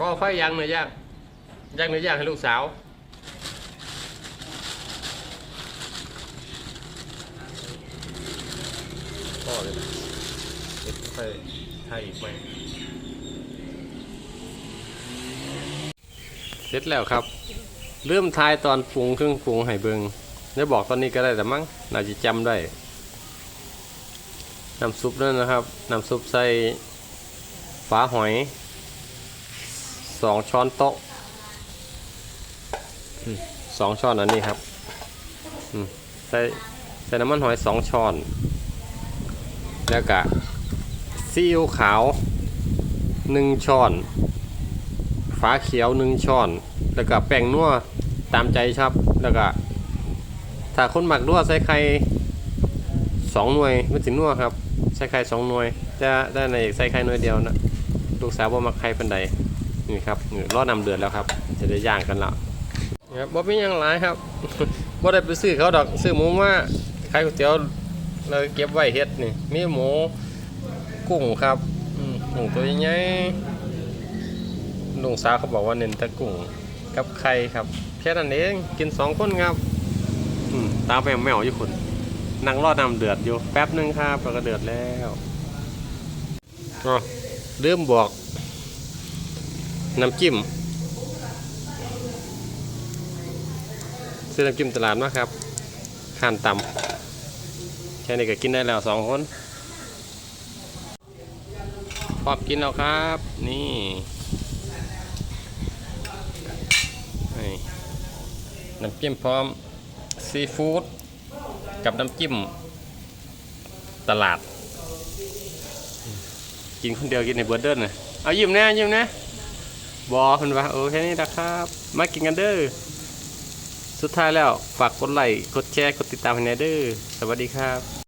ก็ไฟย่างเนื้อย่างย่างเนื้อย่างให้ลูกสาวพ่อเลยนะเด็กค่อยไทยอีกไหมเสร็จแล้วครับ เริ่มทายตอนปรุงเครื่องปรุงให้เบิงได้บอกตอนนี้ก็ได้แต่มั้งน่าจะจำได้ น้ำซุปนั่นนะครับ น้ำซุปใส่ฝาหอย สองช้อนโต๊ะสองช้อนอันนี้ครับใส่ใส่น้ำมันหอยสองช้อน แล้วก็ซีอิ๊วขาวหนึ่งช้อนฟ้าเขียวหนึ่งช้อน แล้วก็แป้งนัวตามใจครับ แล้วก็ถ้าคนหมักนัวใส่ไข่สองหน่วยมันสินัวครับ ใส่ไข่สองหน่วยจะได้ในใส่ไข่หน่วยเดียวนะลูกสาวบ่มักไข่เป็นใด นี่ครับนี่รอดนำเดือดแล้วครับ จะได้ย่างกันแล้วนี่ครับบ่มีหยังหลายครับบ่ได้ไปซื้อเขาดอกซื้อหมูมาขายก๋วยเตี๋ยวเลยเก็บไว้เฮ็ดนี่ มีหมูกุ้งครับอืมหมูตัวใหญ่ๆลุงสาวเขาบอกว่าเน้นแต่กุ้งกับไข่ครับแค่นั้นเองกินสองคนครับอืมตามไปแมวอยู่คนนั่งรอดน้ำเดือดอยู่แป๊บหนึงครับแล้วก็เดือดแล้วอ๋อเริ่มบอก น้ำจิ้มซื้อน้ำจิ้มตลาดมาครับข่านต่ำแค่นี้ก็กินได้แล้วสองคนพร้อมกินแล้วครับ นี่น้ำจิ้มพร้อมซีฟู้ดกับน้ำจิ้มตลาด กินคนเดียวกินในเบิร์เดิร์นะเอายิ้มแน่ยิ้มแน่ บอคุณว่าโอเคนี่นะครับ มากินกันเด้อ สุดท้ายแล้วฝากกดไลค์ กดแชร์ กดติดตามให้แน่เด้อ สวัสดีครับ